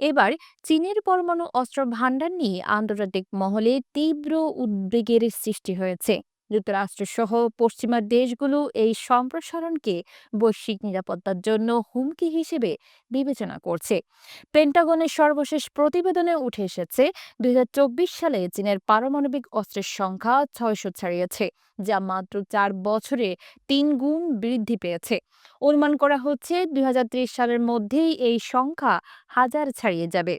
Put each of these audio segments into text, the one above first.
এবার চীনের পরমাণু অস্ত্র ভাণ্ডার নিয়ে আন্তর্জাতিক মহলে তীব্র উদ্বেগের সৃষ্টি হয়েছে। যুক্তরাষ্ট্র সহ পশ্চিমা দেশগুলো এই সম্প্রসারণকে বৈশ্বিক নিরাপত্তার জন্য হুমকি হিসেবে বিবেচনা করছে। পেন্টাগনের সর্বশেষ প্রতিবেদনে উঠে এসেছে, দুই হাজার চব্বিশ সালে চীনের পারমাণবিক অস্ত্রের সংখ্যা ছয়শো ছাড়িয়েছে, যা মাত্র চার বছরে তিন গুণ বৃদ্ধি পেয়েছে। অনুমান করা হচ্ছে, দুই হাজার ত্রিশ সালের মধ্যেই এই সংখ্যা হাজার ছাড়িয়ে যাবে।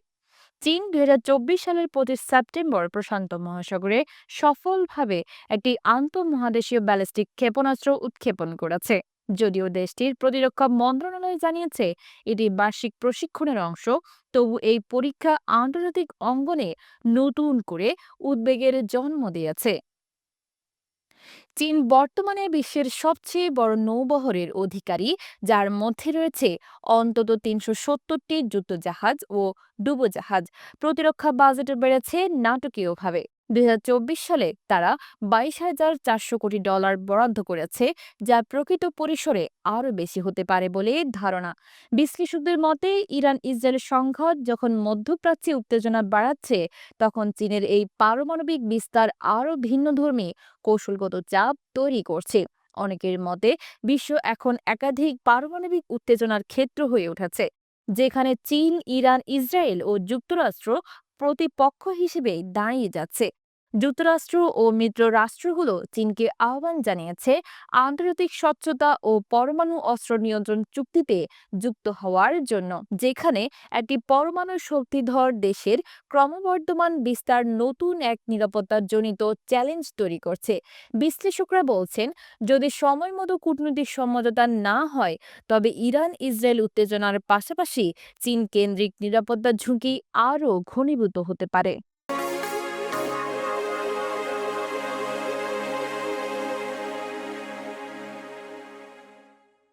চীন দুই হাজার চব্বিশ সালের পঁচিশ সেপ্টেম্বর প্রশান্ত মহাসাগরে সফলভাবে একটি আন্তঃমহাদেশীয় ব্যালিস্টিক ক্ষেপণাস্ত্র উৎক্ষেপণ করেছে। যদিও দেশটির প্রতিরক্ষা মন্ত্রণালয় জানিয়েছে, এটি বার্ষিক প্রশিক্ষণের অংশ, তবু এই পরীক্ষা আন্তর্জাতিক অঙ্গনে নতুন করে উদ্বেগের জন্ম দিয়েছে। চীন বর্তমানে বিশ্বের সবচেয়ে বড় নৌবহরের অধিকারী, যার মধ্যে রয়েছে অন্তত তিনশো সত্তরটি যুদ্ধজাহাজ ও ডুবোজাহাজ। প্রতিরক্ষা বাজেট বেড়েছে নাটকীয়ভাবে। দুই হাজার চব্বিশ সালে তারা বাইশ হাজার চারশো কোটি ডলার বরাদ্দ করেছে, যা প্রকৃত পরিসরে আরও বেশি হতে পারে বলে ধারণা। বিশ্লেষকদের মতে ইরান ইসরায়েল সংঘাত যখন মধ্যপ্রাচ্যে উত্তেজনা বাড়াচ্ছে, তখন চীনের এই পারমাণবিক বিস্তার আরও ভিন্নধর্মী কৌশলগত চাপ তৈরি করছে। অনেকের মতে, বিশ্ব এখন একাধিক পারমাণবিক উত্তেজনার ক্ষেত্র হয়ে উঠেছে, যেখানে চীন, ইরান, ইসরায়েল ও যুক্তরাষ্ট্র প্রতিপক্ষ হিসেবে দাঁড়িয়ে যাচ্ছে যুক্তরাষ্ট্র ও মিত্র রাষ্ট্রগুলো চীনকে আহ্বান জানিয়েছে আন্তর্জাতিক স্বচ্ছতা ও পরমাণু অস্ত্র নিয়ন্ত্রণ চুক্তিতে যুক্ত হওয়ার জন্য, যেখানে একটি পরমাণু শক্তিধর দেশের ক্রমবর্ধমান বিস্তার নতুন এক নিরাপত্তাজনিত চ্যালেঞ্জ তৈরি করছে। বিশ্লেষকরা বলছেন, যদি সময় মতো কূটনৈতিক সমঝোতা না হয়, তবে ইরান ইসরায়েল উত্তেজনার পাশাপাশি চীন কেন্দ্রিক নিরাপত্তা ঝুঁকি আরও ঘনীভূত হতে পারে।